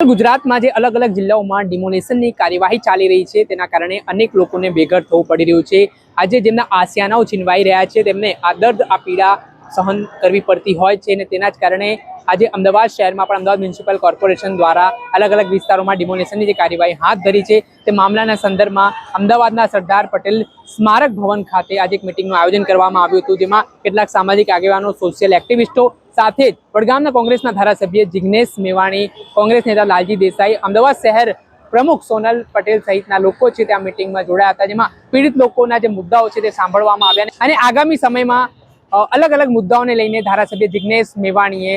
ગુજરાતમાં જે અલગ અલગ જિલ્લાઓમાં ડિમોલેશનની કાર્યવાહી ચાલી રહી છે, તેના કારણે અનેક લોકોને બેઘર થવું પડી રહ્યું છે. આજે જેમના આસિયાનાઓ છીનવાઈ રહ્યા છે, તેમને આ દર્દ, આ પીડા સહન કરવી પડતી હોય છે અને તેના જ કારણે આજે અમદાવાદ શહેરમાં પણ અમદાવાદ મ્યુનિસિપલ કોર્પોરેશન દ્વારા અલગ અલગ વિસ્તારોમાં ડિમોલેશનની જે કાર્યવાહી હાથ ધરી છે, તે મામલાના સંદર્ભમાં અમદાવાદના સરદાર પટેલ સ્મારક ભવન ખાતે આજે એક મિટિંગનું આયોજન કરવામાં આવ્યું હતું, જેમાં કેટલાક સામાજિક આગેવાનો સોશિયલ એક્ટિવિસ્ટો સાથે જ વડગામના કોંગ્રેસના ધારાસભ્ય જિગ્નેશ મેવાણી, કોંગ્રેસ નેતા લાલજી દેસાઈ, અમદાવાદ શહેર પ્રમુખ સોનલ પટેલ સહિતના લોકો છે ત્યાં મિટિંગમાં જોડાયા હતા, જેમાં પીડિત લોકોના જે મુદ્દાઓ છે તે સાંભળવામાં આવ્યા અને આગામી સમયમાં અલગ અલગ મુદ્દાઓને લઈને ધારાસભ્ય જિગ્નેશ મેવાણીએ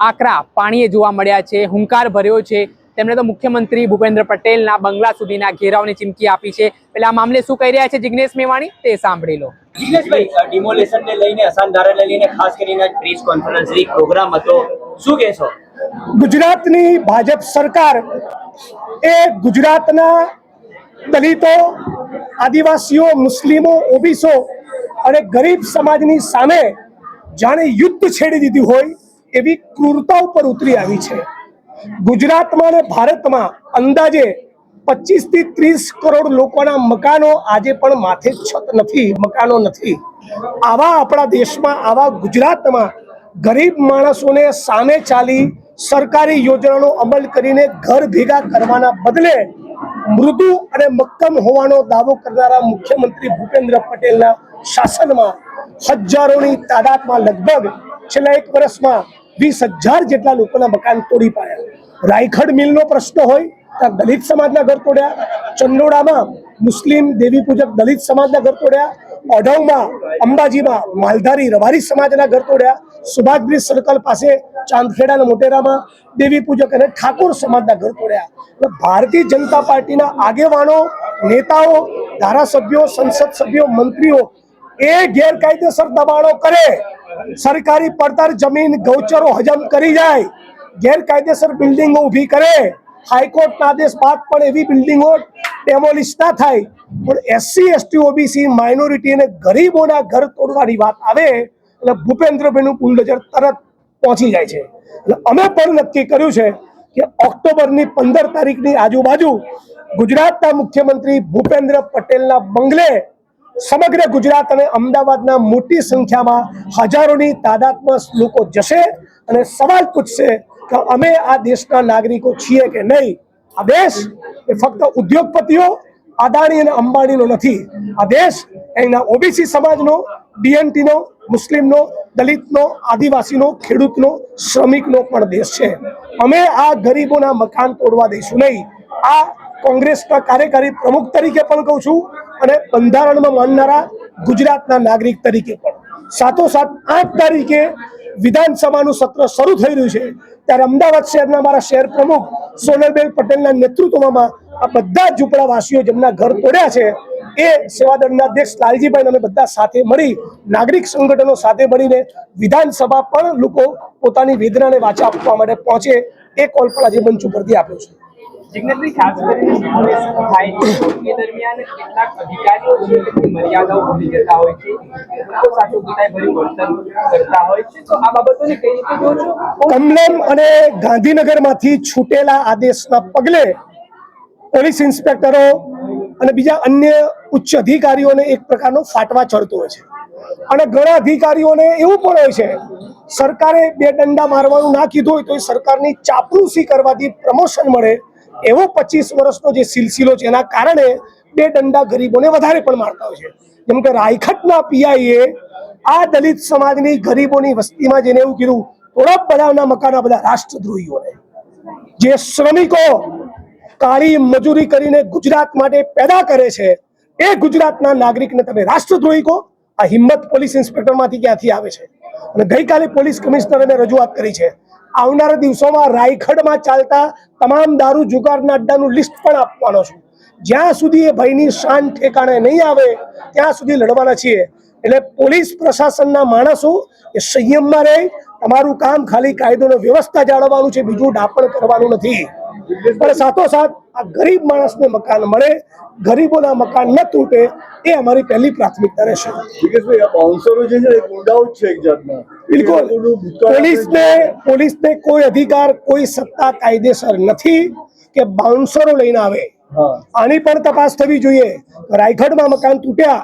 આકરા પાણીએ જોવા મળ્યા છે હુંકાર ભર્યો છે. તેમણે તો મુખ્યમંત્રી ભૂપેન્દ્ર પટેલના બંગલા સુધીના ઘેરાવની ચીમકી આપી છે. પેલા આ મામલે શું કહી રહ્યા છે જિગ્નેશ મેવાણી? તે સાંભળી લો. જિજ્ઞેશભાઈ ડિમોલેશનને લઈને અસાનધારાને લઈને ખાસ કરીને પ્રેસ કોન્ફરન્સ પ્રોગ્રામ હતો. શું કહેશો? ગુજરાતની ભાજપ સરકાર એ ગુજરાતના દલિતો આદિવાસીઓ મુસ્લિમો ઓબીસો અને ગરીબ સમાજની સામે જાણે યુદ્ધ છેડી દીધી હોય એવી ક્રૂરતા ઉપર ઉતરી આવી છે. ગુજરાતમાં અને ભારતમાં અંદાજે પચીસથી ત્રીસ કરોડ લોકોના મકાનો આજે પણ માથે છત નથી, મકાનો નથી. આવા આપણા દેશમાં, આવા ગુજરાતમાં ગરીબ માણસોને સામે ચાલી સરકારી યોજનાનો અમલ કરીને ઘર ભેગા કરવાના બદલે મૃદુ અને મક્કમ હોવાનો દાવો કરનારા મુખ્યમંત્રી ભૂપેન્દ્ર પટેલના શાસનમાં હજારોની તાદાદમાં લગભગ છેલ્લા એક વર્ષમાં વીસ હજાર જેટલા લોકોના મકાન તોડી પાડ્યા. રાયખડ મિલનો પ્રશ્ન હોય ત્યાં દલિત સમાજના ઘર તોડ્યા. ચંદોડામાં મુસ્લિમ દેવી પૂજક દલિત સમાજના ઘર તોડ્યા. ઓઢવમાં અંબાજીમાં માલધારી રવારી સમાજના ઘર તોડ્યા. સુભાષ બ્રિજ સર્કલ પાસે ચાંદખેડા અને મોટેરામાં દેવી પૂજક અને ઠાકોર સમાજના ઘર તોડ્યા. ભારતીય જનતા પાર્ટીના આગેવાનો, નેતાઓ, ધારાસભ્યો, સંસદ સભ્યો, મંત્રીઓ એ ગેરકાયદેસર દબાણો કરે. સરકારી પડતર જમીન ગૌચરો હજમ કરી જાય. ગેરકાયદેસર બિલ્ડિંગો ઊભી કરે. હાઈકોર્ટના આદેશ બાદ પણ એવી બિલ્ડિંગો ડેમોલિશ ના થાય. પણ એસસી એસટી ઓબીસી માઇનોરિટી અને ગરીબોના ઘર તોડવાની વાત આવે, એટલે ભૂપેન્દ્રભાઈનું બુલડોઝર તરત પહોંચી જાય છે. એટલે અમે પણ નક્કી કર્યું છે કે ઓક્ટોબરની પંદર તારીખની આજુબાજુ ગુજરાતના મુખ્યમંત્રી ભૂપેન્દ્ર પટેલના બંગલે સમગ્ર ગુજરાત અને અમદાવાદના મોટી સંખ્યામાં હજારોની તાદાદમાં લોકો જશે અને સવાલ પૂછશે કે અમે આ દેશના નાગરિકો છીએ કે નહીં? આ દેશ એ ફક્ત ઉદ્યોગપતિઓ, અદાણી અને અંબાણીનો નથી. આ દેશ એના ઓબીસી સમાજનો બીએનટીનો મુસ્લિમનો, દલિતનો, આદિવાસીનો, ખેડૂતનો, શ્રમિકનો પણ દેશ છે. અમે આ ગરીબોના મકાન તોડવા દઈશું નહીં. આ કોંગ્રેસના કાર્યકારી પ્રમુખ તરીકે પણ કહું છું અને બંધારણમાં માનનારા ગુજરાતના નાગરિક તરીકે પણ. સાથોસાથ આઠ તારીખે વિધાનસભાનું સત્ર શરૂ થઈ રહ્યું છે. ત્યારે અમદાવાદ શહેરના મારા શહેર પ્રમુખ સોનલબેન પટેલના નેતૃત્વમાં આ બધા ઝૂંપડાવાસીઓ જેમના ઘર તોડ્યા છે, એ સેવાદળના અધ્યક્ષ લાલજીભાઈ અમે બધા સાથે મળી, નાગરિક સંગઠનો સાથે મળીને વિધાનસભા પણ લોકો પોતાની વેદનાને વાચા આપવા માટે પહોંચે, એ કોલ પણ આજે મંચ ઉપરથી આપ્યો છે. જિગ્નેશભાઈ ખાસ કરીને ડિમોલેશન થાય છે દરમિયાન કેટલાક અધિકારીઓ છે મર્યાદાઓ ભૂલી જતા હોય છે, લોકો સાથે ઉતાય ભર્યું વર્તન કરતા હોય છે. તો આ બાબતોને કઈ રીતે જો છો? કમલમ અને ગાંધીનગરમાંથી છૂટેલા આદેશના પગલે પોલીસ ઇન્સ્પેક્ટરો અને બીજા અન્ય ઉચ્ચ અધિકારીઓને એક પ્રકારનો ફાટવા ચડતો હોય છે. અને ઘણા અધિકારીઓને એવું પણ હોય છે, સરકારે બે દંડા મારવાનું ના કીધું હોય તો એ સરકારની ચાપરૂસી કરવાથી પ્રમોશન મળે એવો પચીસ વર્ષનો જે સિલસિલો છે, એના કારણે બે દંડા ગરીબોને વધારે પણ મારતા હોય છે. જેમ કે રાયખટના પીઆઈએ આ દલિત સમાજની ગરીબોની વસ્તીમાં જેને એવું કીધું, થોડા બધાના મકાના બધા રાષ્ટ્રદ્રોહીઓને. જે શ્રમિકો કાળી મજૂરી કરીને ગુજરાત માટે પેદા કરે છે, એ ગુજરાતના નાગરિકને તમે રાષ્ટ્રદ્રોહી કહો, આ હિંમત પોલીસ ઇન્સ્પેક્ટરમાંથી ક્યાંથી આવે છે? અને ગઈકાલે પોલીસ કમિશનરે રજૂઆત કરી છે આવનારા દિવસોમાં રાયખડમાં ચાલતા તમામ દારૂ જુગારના અડ્ડાનું લિસ્ટ પણ આપવાનો છું. જ્યાં સુધી એ ભયની શાન ઠેકાણે નહીં આવે, ત્યાં સુધી લડવાના છીએ. એટલે પોલીસ પ્રશાસનના માણસો એ સંયમમાં રહે, તમારું કામ ખાલી કાયદોનો વ્યવસ્થા જાળવવાનું છે, બીજું ડાપણ કરવાનું નથી. પણ સાથોસાથ આ ગરીબ માણસને મકાન મળે ગરીબોના મકાન ન તૂટે એ અમારી પહેલી પ્રાથમિકતા રહેશે. બિલકુલ. પોલીસને પોલીસને કોઈ અધિકાર કોઈ સત્તા કાયદેસર નથી કે બાઉન્સરો લઈને આવે. આની પણ તપાસ થવી જોઈએ. રાયગઢમાં મકાન તૂટ્યા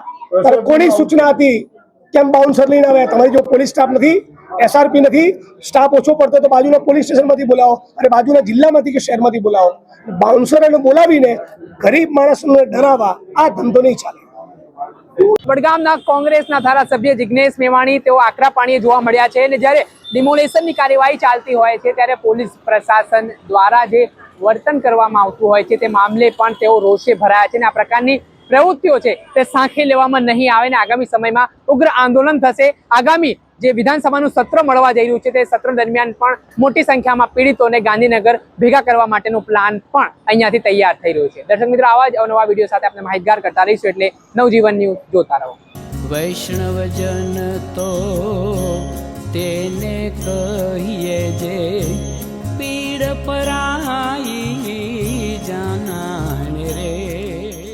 કોની સૂચના હતી કેમ બાઉન્સર લઈને આવ્યા તમારી જો પોલીસ સ્ટાફ નથી એસઆરપી નથી સ્ટાફ ઓછો પડતો તો બાજુના પોલીસ સ્ટેશનમાંથી બોલાવો અને બાજુના જિલ્લામાંથી કે શહેરમાંથી બોલાવો. બાઉન્સરોને બોલાવીને ગરીબ માણસને ડરાવવા આ ધંધો નહીં ચાલે. વડગામના કોંગ્રેસના ધારાસભ્ય જિગ્નેશ મેવાણી તેઓ આકરા પાણીએ જોવા મળ્યા છે અને જ્યારે ડિમોલેશનની કાર્યવાહી ચાલતી હોય છે, ત્યારે પોલીસ પ્રશાસન દ્વારા જે વર્તન કરવામાં આવતું હોય છે, તે મામલે પણ તેઓ રોષે ભરાયા છે અને આ પ્રકારની પ્રવૃત્તિઓ છે, તે સાંખી લેવામાં નહીં આવે ને આગામી સમયમાં ઉગ્ર આંદોલન થશે. આગામી જે વિધાનસભાનું સત્ર મળવા જઈ રહ્યું છે તે સત્ર દરમિયાન પણ મોટી સંખ્યામાં પીડિતોને ગાંધીનગર ભેગા કરવા માટેનું પ્લાન પણ અહીંયાથી તૈયાર થઈ રહ્યું છે. દર્શક મિત્રો, આવા જ અવનવા વીડિયો સાથે આપણે માહિતગાર કરતા રહીશું એટલે નવજીવન ન્યૂઝ જોતા રહો. વૈષ્ણવજન તો તેને કહીએ જે પીડ પરા